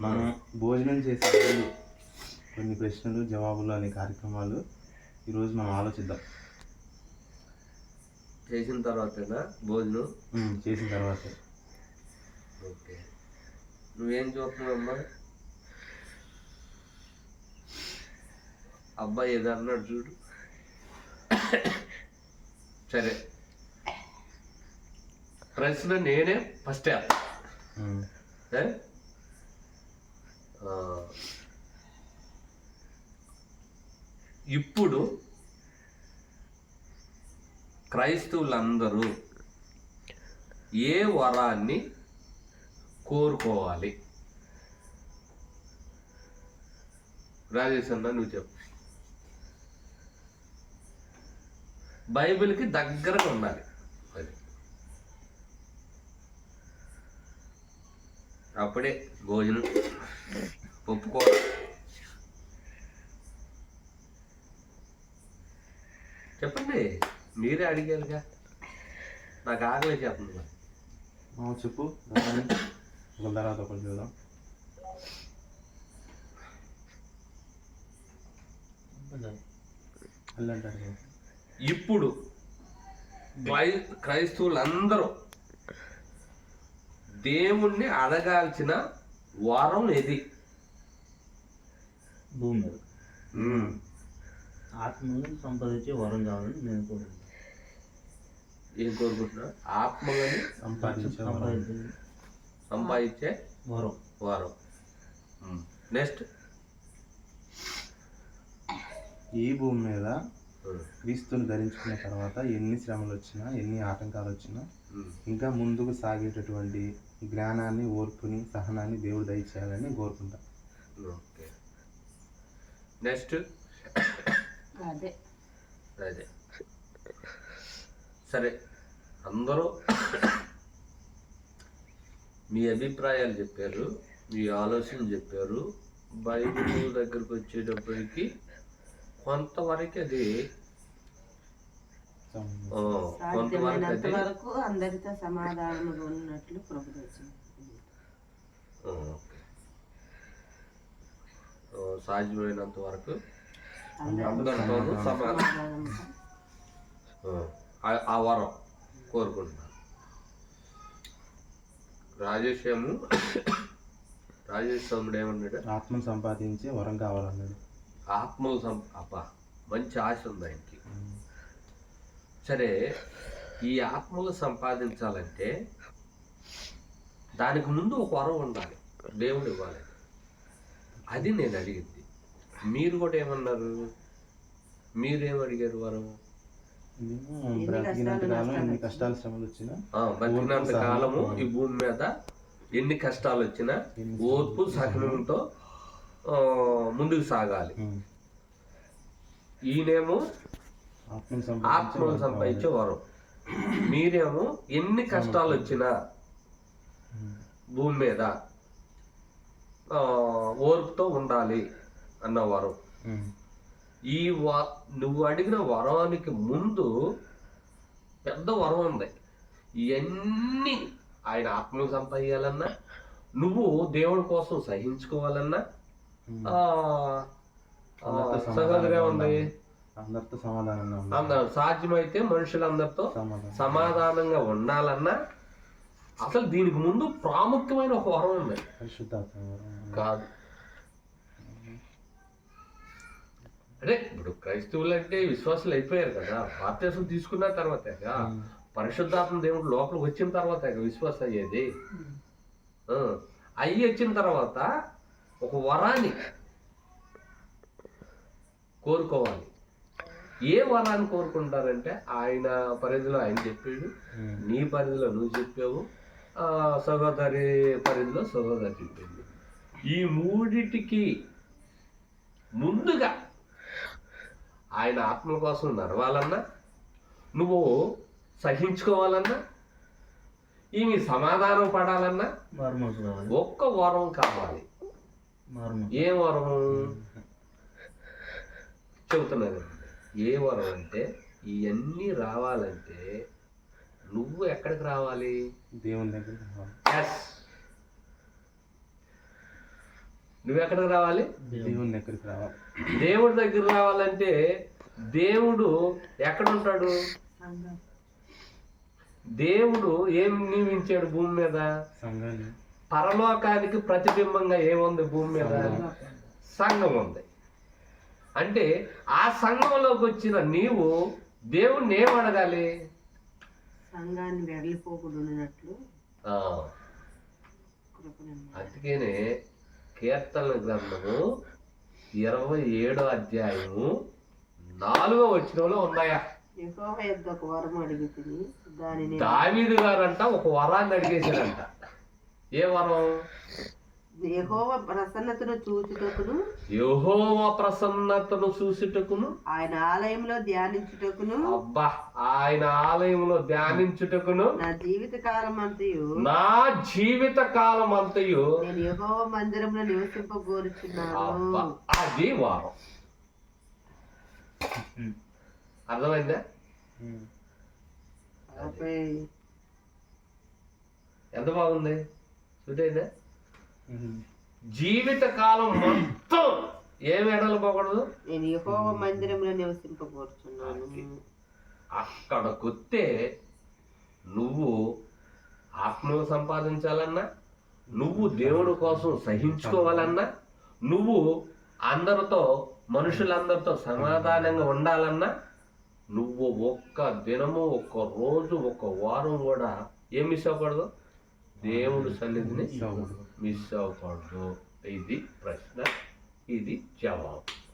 మనం భోజనం చేసే కొన్ని ప్రశ్నలు జవాబులు అనే కార్యక్రమాలు ఈరోజు మనం ఆలోచిద్దాం. చేసిన తర్వాతేనా? భోజనం? చేసిన తర్వాత. ఓకే. నువ్వేం చూస్తున్నావమ్మా? అబ్బాయి ఏదో అన్నాడు చూడు. సరే. ప్రశ్న నేనే ఫస్ట్ ఇప్పుడు క్రైస్తవులందరూ ఏ వరాన్ని కోరుకోవాలి? రాజేష్ అన్న నువ్వు చెప్పు. బైబిల్కి దగ్గరగా ఉండాలి అది అప్పుడే భోజనం ఒప్పుకోవడం. చెప్పండి మీరే అడిగారుగా. నాకు ఆకలే చెప్పండి చెప్పు. తర్వాత ఒకటి చూద్దాం. ఇప్పుడు క్రై క్రైస్తవులందరూ దేవుణ్ణి అడగాల్సిన వరం ఇది భూమి మీద. సంపాదించే వరం కావాలని నేను కోరుకుంటున్నాను ఏం కోరుకుంటున్నా ఆత్మలని. సంపాదించే సంపాదించే వరం. వారం. నెక్స్ట్. ఈ భూమి మీద క్రీస్తుని ధరించుకున్న తర్వాత ఎన్ని శ్రమలు వచ్చినా ఎన్ని ఆటంకాలు వచ్చినా ఇంకా ముందుకు సాగేటటువంటి జ్ఞానాన్ని ఓర్పుని సహనాన్ని దేవుడు దయచేయాలని కోరుకుంటా. ఓకే. నెక్స్ట్. అదే. అదే. సరే. అందరూ మీ అభిప్రాయాలు చెప్పారు మీ ఆలోచనలు చెప్పారు. బైబిల్ దగ్గరకు వచ్చేటప్పటికి కొంతవరకు అది కొంతవరకు అందరితో సమాధానముగా ఉన్నట్లు సాధ్యమైనంత వరకు అందరితోనూ సమాధానం ఆ- ఆ వరం కోరుకుంటున్నాను. రాజేష్ తమ్ముడు ఏమన్నాడు? ఆత్మను సంపాదించే వరం కావాలన్నాడు. ఆత్మలు సం అబ్బా మంచి ఆశ ఉంది ఆయనకి. సరే ఈ ఆత్మలు సంపాదించాలంటే దానికి ముందు ఒక వరం ఉండాలి. దేవుడు ఇవ్వాలి. అది నేను అడిగింది. మీరు కూడా ఏమన్నారు? మీరేం అడిగారు వరం బతికినంత కాలము ఈ భూమి మీద ఎన్ని కష్టాలు వచ్చినా ఓర్పు సహనంతో ముందుకు సాగాలి. ఈయనేమో ఆత్మను సంపాదించే వరం. మీరేమో ఎన్ని కష్టాలు వచ్చినా భూమి మీద ఓర్పుతో ఉండాలి అన్న వరం ఈ వ నువ్వు అడిగిన వరానికి ముందు పెద్ద వరం ఉంది. ఇవన్నీ ఆయన ఆత్మను సంపాదించాలన్నా నువ్వు దేవుడి కోసం సహించుకోవాలన్నా ఆ, అందరితో సమాధానంగా అందరూ సాధ్యమైతే మనుషులందరితో సమాధానం. సమాధానంగా ఉండాలన్నా అసలు దీనికి ముందు ప్రాముఖ్యమైన ఒక వరం ఉంది. కాదు. అంటే ఇప్పుడు క్రైస్తవులు అంటే విశ్వాసులు అయిపోయారు కదా. బాప్తీసం తీసుకున్న తర్వాతే పరిశుద్ధాత్మ దేవుడు లోపలికి వచ్చిన తర్వాత విశ్వాసం అయ్యేది. అయ్యి వచ్చిన తర్వాత ఒక వరాన్ని కోరుకోవాలి. ఏ వరాన్ని కోరుకుంటారంటే ఆయన పరిధిలో ఆయన చెప్పాడు నీ పరిధిలో నువ్వు చెప్పావు సహోదరి పరిధిలో సహోదరి చెప్పింది. ఈ మూడిటికి ముందుగా ఆయన ఆత్మ కోసం నడవాలన్నా నువ్వు సహించుకోవాలన్నా ఈమె సమాధానం పడాలన్నా ఒక్క వరం కావాలి. ఏ వరం? చెబుతున్నది ఏ వరం అంటే ఇవన్నీ రావాలంటే నువ్వు ఎక్కడికి రావాలి? దేవుని దగ్గర రావాలి. ఎస్ నువ్వు ఎక్కడికి రావాలి? దేవుని దగ్గరికి రావాలి. దేవుడి దగ్గర రావాలంటే దేవుడు ఎక్కడ ఉంటాడు? దేవుడు ఏం నియమించాడు భూమి మీద? సంఘాన్ని. పరలోకానికి ప్రతిబింబంగా ఏముంది భూమి మీద? సంఘం. ఉంది. అంటే ఆ సంఘంలోకి వచ్చిన నీవు దేవుణ్ణి ఏం అడగాలి? సంఘాన్ని కృపణమ్మ అందుకనే కీర్తన గ్రంథము ఇరవై ఏడో అధ్యాయము నాలుగో వచ్చినలో ఉన్నాయా? దావీదు గారంట ఒక వరాన్ని అడిగేశాడంట. ఏ వరం? యెహోవా ప్రసన్నతను చూచుటకును యెహోవ ప్రసన్నతను చూసుటకును? ఆయన ఆలయంలో ధ్యానించుటకును అబ్బా ఆయన ఆలయంలో ధ్యానించుటకును? నా జీవిత కాలం అంతయు నా జీవిత కాలం అంతయు నేను యెహోవా మందిరంలో నివసింపగోరుచున్నాను అది వారం. అర్థమైందా? ఎంత బాగుంది? జీవిత కాలం మొత్తం ఏమి ఎడలిపోకూడదు నేను యెహోవా మందిరంలో నివసింపగోరుచున్నాను అక్కడకొస్తే నువ్వు ఆత్మను సంపాదించాలన్నా నువ్వు దేవుడి కోసం సహించుకోవాలన్నా నువ్వు అందరితో మనుషులందరితో సమాధానంగా ఉండాలన్నా నువ్వు ఒక్క దినము ఒక్క రోజు ఒక్క వారం కూడా ఏం మిస్ దేవుడి సన్నిధిని. మిస్ అవ్వకూడదు ఇది ప్రశ్న ఇది జవాబు